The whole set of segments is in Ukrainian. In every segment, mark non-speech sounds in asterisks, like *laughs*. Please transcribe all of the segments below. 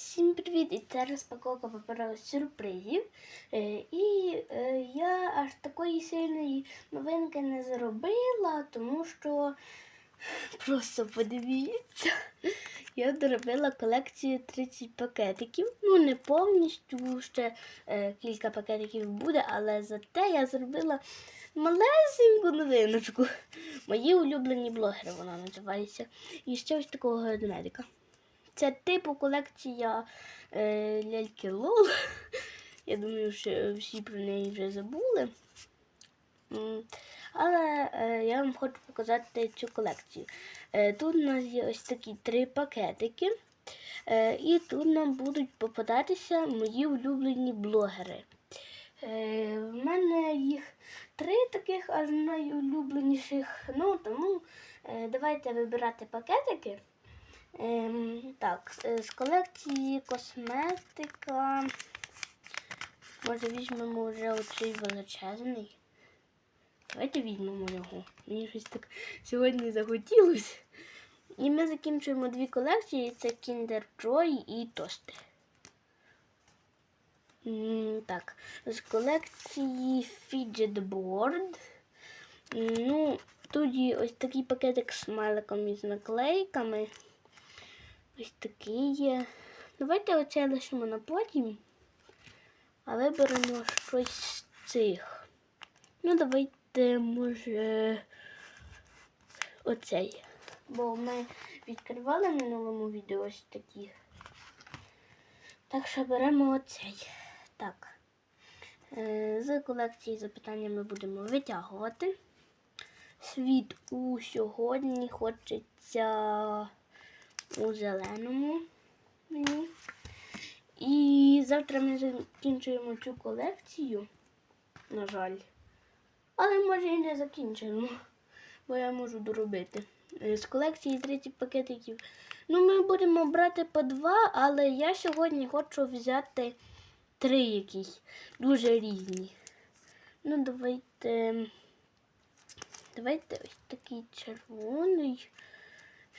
Всім привіт! І це розпаковка паперових сюрпризів. Е, І е, я аж такої сильної новинки не зробила, тому що просто подивіться, я доробила колекцію 30 пакетиків. Ну, не повністю ще е, кілька пакетиків буде, але зате я зробила малесеньку новиночку. Мої улюблені блогери вона називається. І ще ось такого ведмедика. Це типу колекція е, ляльки Лол. *laughs* Я думаю, що всі про неї вже забули. Але е, я вам хочу показати цю колекцію. Е, тут у нас є ось такі три пакетики. Е, і тут нам будуть попадатися мої улюблені блогери. Е, в мене їх три таких аж найулюбленіших. Ну, тому е, давайте вибирати пакетики. Ем, так, е, з колекції косметика. Може візьмемо вже оцей величезний. Давайте візьмемо його. Мені щось так сьогодні захотілося. І ми закінчуємо дві колекції: це Kinder Joy і тости. Так, з колекції Fidget Board. Ну, тут ось такий пакетик з смайликом із наклейками. Ось такий є. Давайте оце лишимо на потім. А виберемо щось з цих. Ну, давайте, може, оцей. Бо ми відкривали в минулому відео ось такі. Так що беремо оцей. Так. Е, З колекції запитання ми будемо витягувати. Світ у сьогодні хочеться у зеленому мені. І завтра ми закінчуємо цю колекцію, на жаль. Але може і не закінчимо, бо я можу доробити. Е, З колекції 30 пакетиків. Ну, ми будемо брати по два, але я сьогодні хочу взяти три якісь дуже різні. Ну, давайте. Давайте ось такий червоний.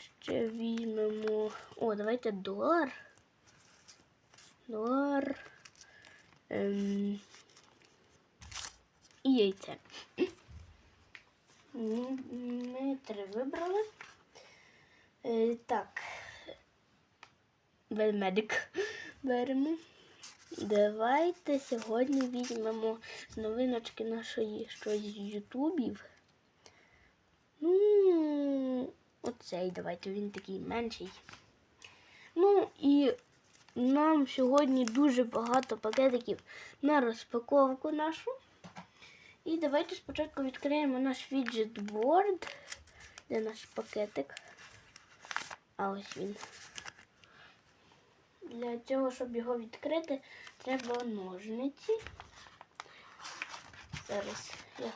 Ще візьмемо. О, давайте долар. Долар. Ем... І яйце. Ми, три вибрали. Е, так. Ведмедик беремо. Давайте сьогодні візьмемо новиночки нашої щось з ютубів. Ну, оцей давайте, він такий менший. Ну і нам сьогодні дуже багато пакетиків на розпаковку нашу. І давайте спочатку відкриємо наш віджит-борд. Де наш пакетик? А ось він. Для цього, щоб його відкрити, треба ножниці. Зараз я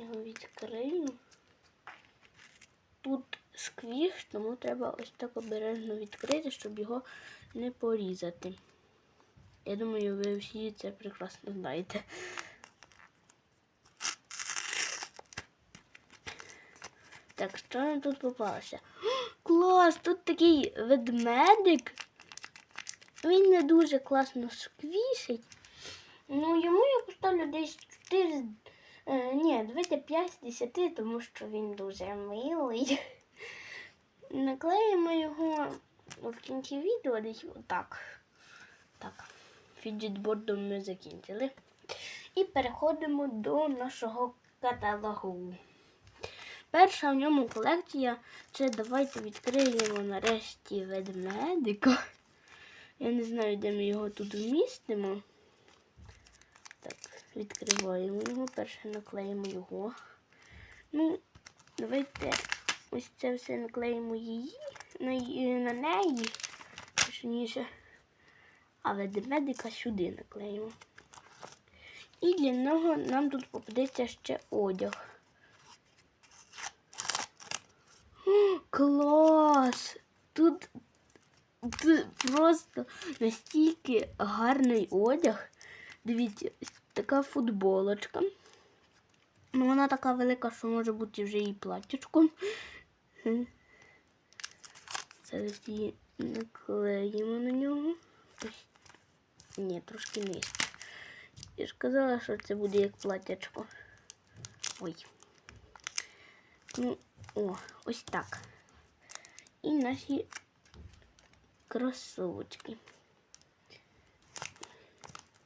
його відкрию. Тут тому треба ось так обережно відкрити, щоб його не порізати. Я думаю, ви всі це прекрасно знаєте. Так, що нам тут попалося? *gasps* Клас! Тут такий ведмедик. Він не дуже класно сквішить. Ну, йому я поставлю десь 4. Е, ні, давайте 5 з 10, тому що він дуже милий. *laughs* Наклеїмо його в кінці відео десь отак. Так, фіджетбордом ми закінчили. І переходимо до нашого каталогу. Перша в ньому колекція це давайте відкриємо нарешті ведмедика. Я не знаю, де ми його тут вмістимо. Так, відкриваємо його, перше наклеїмо його. Ну, давайте ось це все наклеїмо її на, на неї, точніше. А ведмедика сюди наклеїмо. І для нього нам тут попадеться ще одяг. О, Клас! Тут, тут просто настільки гарний одяг. Дивіться, така футболочка. Ну, вона така велика, що може бути вже і платячком. Зараз її Наклеїмо на нього. Ні, трошки нижче. Я ж казала, що це буде як платячко. Ой. Ну, о, ось так. І наші кросовочки.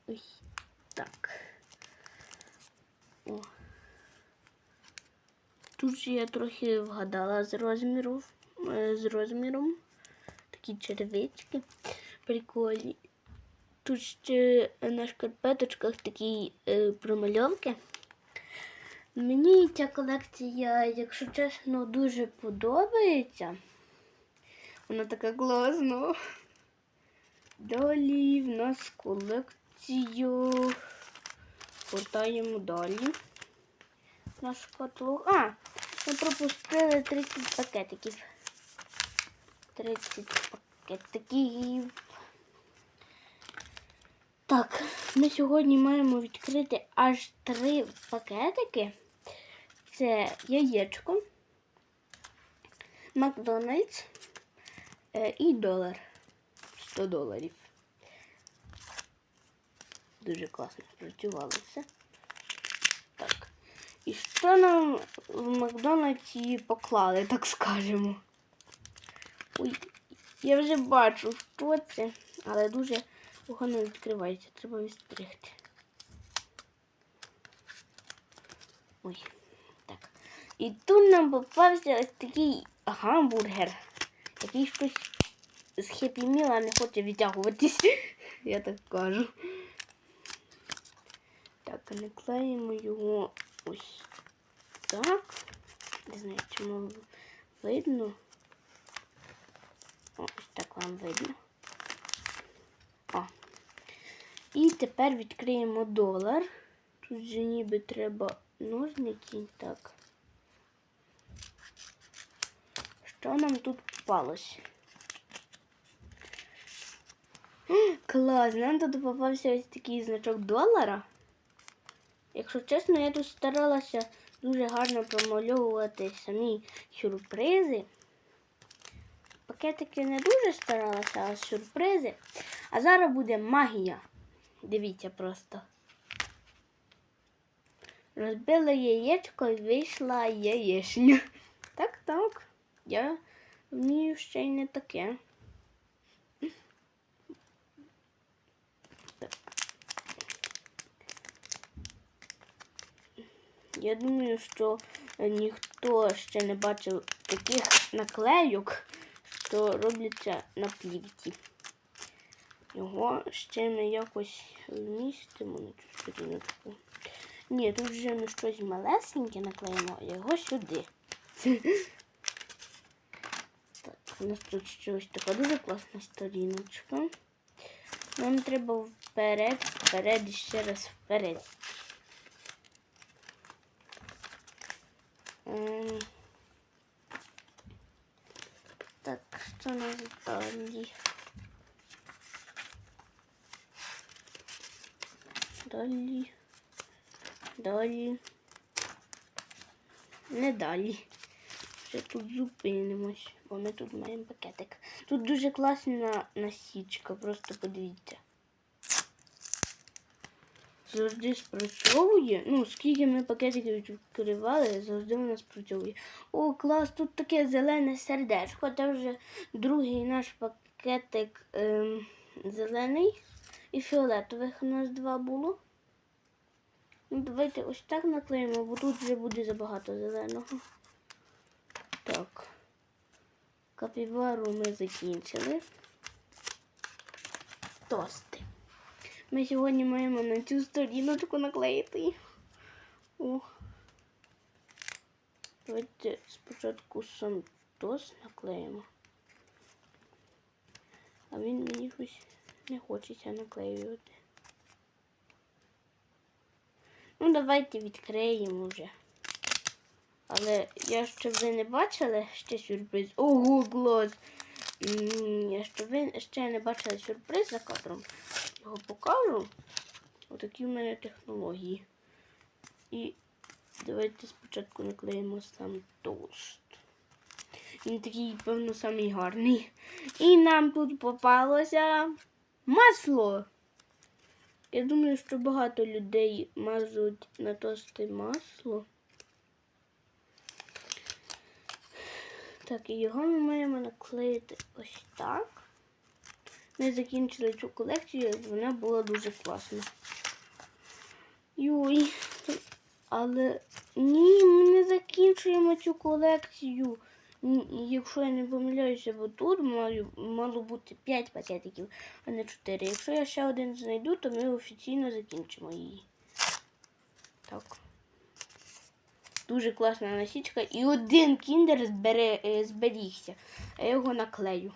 Ось так. О. Тут я трохи вгадала з розміру, е, з розміром. Такі червички. Прикольні. Тут ще на шкарпеточках такі е, промальовки. Мені ця колекція, якщо чесно, дуже подобається. Вона така класна. Далі в нас колекцію. Гортаємо далі. Наш каталог. А, ми пропустили 30 пакетиків. 30 пакетиків. Так, ми сьогодні маємо відкрити аж три пакетики. Це яєчко, Макдональдс е, і долар. 100 доларів. Дуже класно спрацювало все. І що нам в Макдональдсі поклали, так скажемо? Ой, я вже бачу, що це, але дуже погано відкривається. Треба відстригти. Ой, так. І тут нам попався ось такий гамбургер, який щось з хеппі міла не хоче відтягуватись. *laughs* Я так кажу. Так, наклеїмо його ось так. Не знаю, чому видно. Ось так вам видно. О. І тепер відкриємо долар. Тут же ніби треба ножниці. Так. Що нам тут попалось? Клас, нам тут попався ось такий значок долара. Якщо чесно, я тут старалася дуже гарно промальовувати самі сюрпризи. Пакетики не дуже старалася, а сюрпризи. А зараз буде магія. Дивіться просто. Розбила яєчко і вийшла яєчня. Так, так. Я вмію ще й не таке. Я думаю, що ніхто ще не бачив таких наклейок, що робляться на плівці. Його ще ми якось вмістимо на цю сторіночку. Ні, тут вже ми щось малесеньке наклеїмо, а його сюди. *laughs* Так, у нас тут щось така дуже класна сторіночка. Нам треба вперед, вперед і ще раз вперед. Так, що нас далі? Далі. Далі. Не далі. Ще тут зупинимось, бо ми тут маємо пакетик. Тут дуже класна насічка, просто подивіться. Завжди спрацьовує. Ну, скільки ми пакетиків відкривали, завжди вона спрацьовує. О, клас, тут таке зелене сердечко. Це вже другий наш пакетик ем, зелений і фіолетових у нас два було. Ну, давайте ось так наклеїмо, бо тут вже буде забагато зеленого. Так. Капібару ми закінчили. Тости. Ми сьогодні маємо на цю сторіночку наклеїти. О. Давайте спочатку сам тост наклеїмо. А він мені щось не хочеться наклеювати. Ну, давайте відкриємо вже. Але я щоб ви не бачили ще сюрприз. Ого, клас! Я щоб ви ще не бачили сюрприз за кадром. Його покажу. Отакі в мене технології. І давайте спочатку наклеїмо сам тост. Він такий, певно, самий гарний. І нам тут попалося масло. Я думаю, що багато людей мазуть на тости масло. Так, і його ми маємо наклеїти ось так. Ми закінчили цю колекцію, вона була дуже класна. Юй. Але ні, ми не закінчуємо цю колекцію. Якщо я не помиляюся, бо тут мало бути 5 пакетиків, а не 4. Якщо я ще один знайду, то ми офіційно закінчимо її. Так. Дуже класна насічка. І один кіндер збере, е, зберігся. Я його наклею.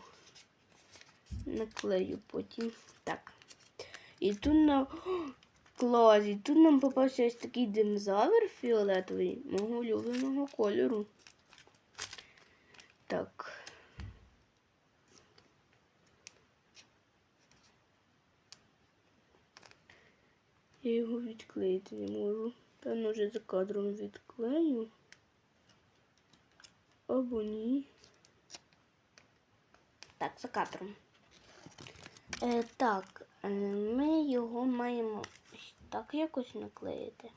Наклею потім. Так. І тут на. Клас, і тут нам попався ось такий динозавр фіолетовий мого улюбленого кольору. Так. Я його відклеїти не можу. Певно, вже за кадром відклею. Або ні. Так, за кадром. Е, так, е, ми його маємо так якось наклеїти.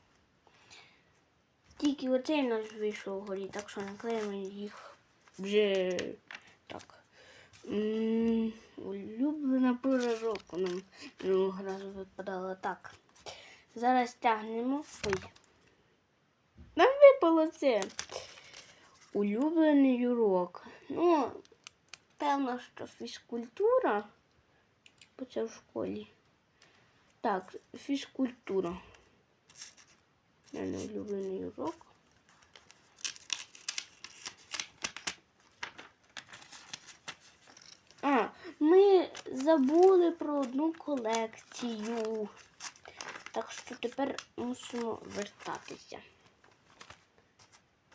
Тільки оцей у нас вийшов вгорі, так що наклеїмо їх вже так. Улюблена пора нам минулого разу випадала так. Зараз тягнемо. Ой. Нам випало це. Улюблений урок. Ну, певно, що фізкультура. Бо це в школі. Так, фізкультура. Мене улюблений урок. А, ми забули про одну колекцію. Так що тепер мусимо вертатися.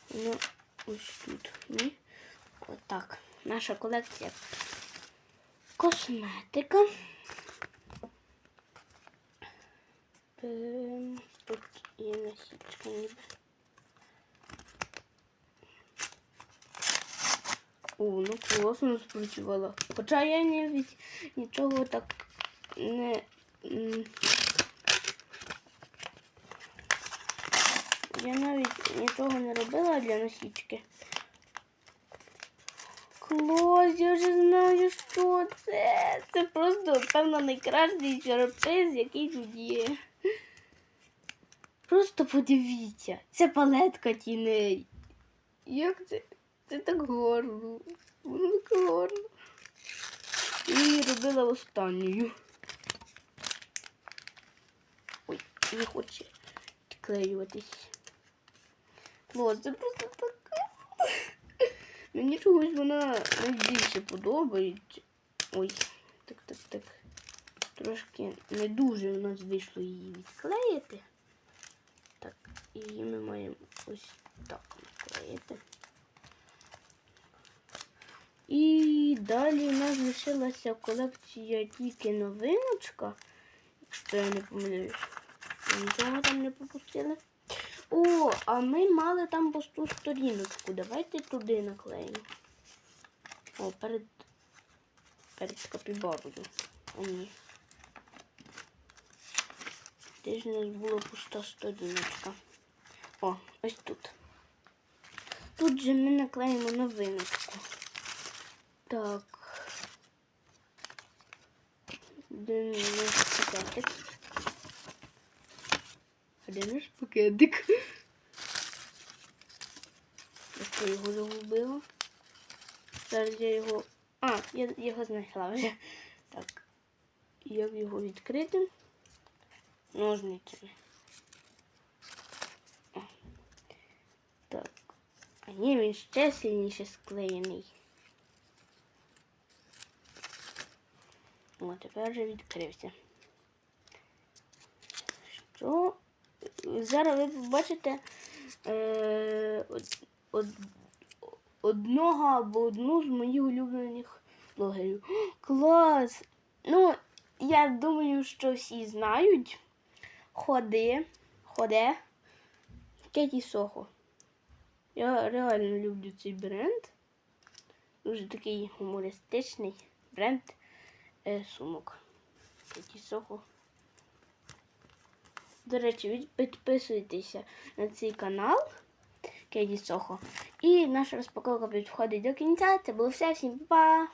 Ну, ось тут ми. Отак. Наша колекція. Косметика. Тут є насічка ніби. О, ну класно спрацювала. Хоча я навіть нічого так не. Я навіть нічого не робила для насічки. Клас, я вже знаю, що це. Це просто, певно, найкращий сюрприз, який тут є. Просто подивіться, це палетка тіней. Як це? Це так гарно. Воно так гарно. І її робила останньою. Ой, не хоче відклеюватись. Клас, це просто. Мені чогось вона найбільше подобається. Ой, так, так, так. Трошки не дуже у нас вийшло її відклеїти. Так, її ми маємо ось так наклеїти. І далі у нас лишилася колекція тільки новиночка. Якщо я не помиляюсь. Нічого там не пропустили. О, а ми мали там пусту сторіночку. Давайте туди наклеїмо. О, перед перед капібарою. О, ні. Де у нас була пуста сторіночка? О, ось тут. Тут же ми наклеїмо новиночку. Так. Де наш пакетик? А де наш пакетик? Я що його загубила? Зараз я його... А, я його знайшла вже. Так. Як його відкрити? Ножницями. Так. А ні, він ще сильніше склеєний. О, тепер вже відкрився. Що? Зараз ви побачите е, од, од, одного або одну з моїх улюблених блогерів. *gasps* Клас! Ну, я думаю, що всі знають. Ходи, ходе. Кеті Сохо. Я реально люблю цей бренд. Дуже такий гумористичний бренд е, сумок. Такі сохо. До речі, підписуйтеся на цей канал Кеді Сохо. І наша розпаковка підходить до кінця. Це було все. Всім па!